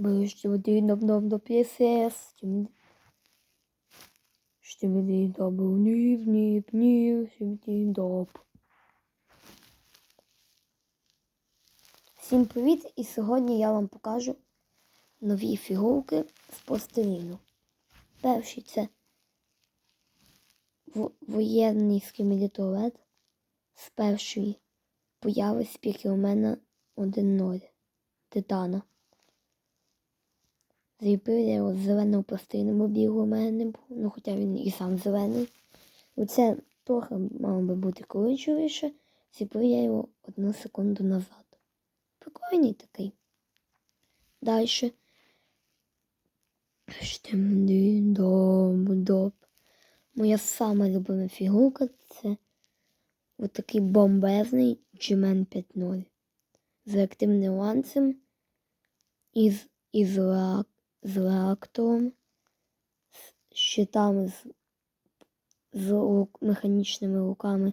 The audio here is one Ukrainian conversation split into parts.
Бишти дом дом до пісес. Штимді добу нів нів нів штимді доп. Всім привіт! І сьогодні я вам покажу нові фігурки з пластиліну. Перший це воєнний скімілітолет з першої появи спікермена 1.0 Титана. Зліпив я його з зеленого пластину, бо білого в мене не було, ну хоча він і сам зелений. Оце трохи мало би бути коричневіше, зліпив я його одну секунду назад. Прикольний такий. Далі. Моя сама любима фігурка це отакий бомбезний G-Man 5.0 з реактивним ланцем із, із, реак, з реактором, з щитами, з, з рук, механічними руками,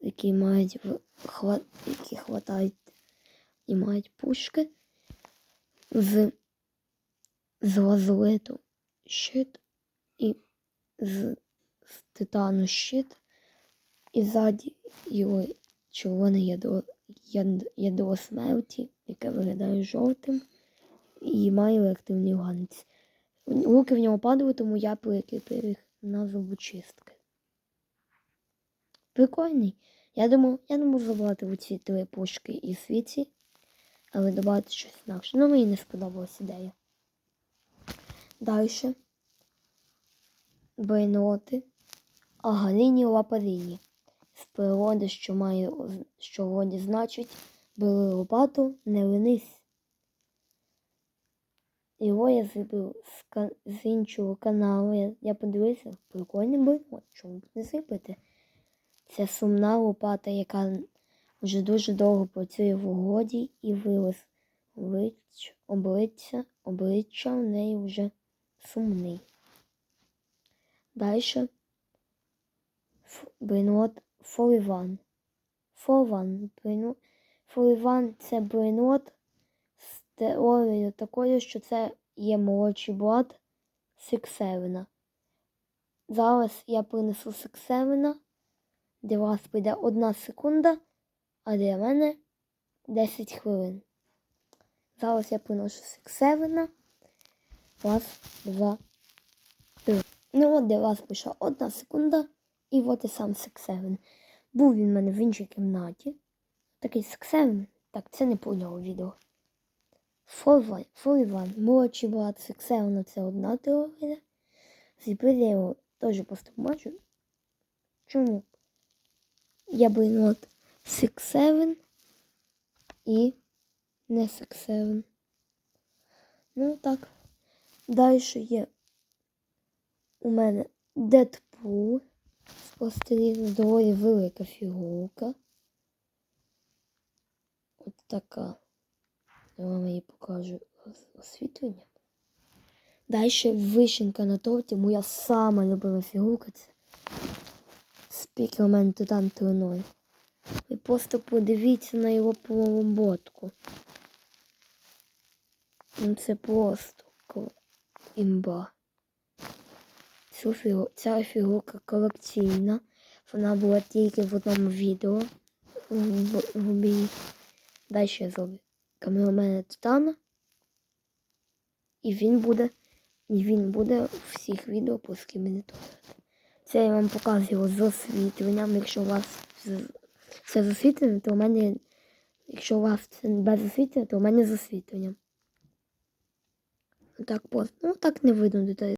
які мають хва, які хватають і мають пушки, з, з лазуриту щит і з, з титану щит, і ззаді його червоне ядро, ядро смерті, яке виглядає жовтим, і має реактивний ланець. Руки в нього падали, тому я прикріпив їх на зубочистки. Прикольний. Я думав, я думав забрати оці три пушки і свіці, але додати щось інакше. Ну, мені не сподобалась ідея. Далі. Брейноти. Агаліні лапаріні. З природи, що має, що вроді значить, бери лопату, не ленись. Його я зробив з, з іншого каналу. Я, я подивився, прикольний брейнот, чому б не зробити. Це сумна лопата, яка вже дуже довго працює в угоді і вилез облич, обличчя, обличчя в неї вже сумний. Далі брейнот Фоливан. Фоливан. Фоливан це брейнот з теорією такою, що це є молодший брат Сиксевена. Зараз я принесу Сиксевена, для вас прийде одна секунда, а для мене 10 хвилин. Зараз я приношу Сиксевена. Раз, два, три. Ну от для вас прийшла одна секунда, і от і сам Сиксевен. Був він в мене в іншій кімнаті. Такий Сиксевен. Так, це не по нього відео. Фоливан, молодший брат Сиксевена це одна теорія. Я його теж просто бачу. Чому? Я брейнот Six Seven і не Six Seven. Ну так. Далі є у мене Дедпул пластиліну, доволі велика фігурка. От така. Я вам її покажу з освітленням. Далі вишенька на торті, моя сама любима фігурка це Спікермен Титан 3.0. Ви просто подивіться на його полуботку. Ну це просто імба. Ця фігурка колекційна. Вона була тільки в одному відео в, в. Далі я зроблю камерамена Титана. І він буде. І він буде у всіх відео по скімініту. Це я вам показую з освітленням. Якщо у вас все з освітленням, то у мене, якщо у вас це без освітлення, то у мене з освітленням. Так. Ну так не видно деталі.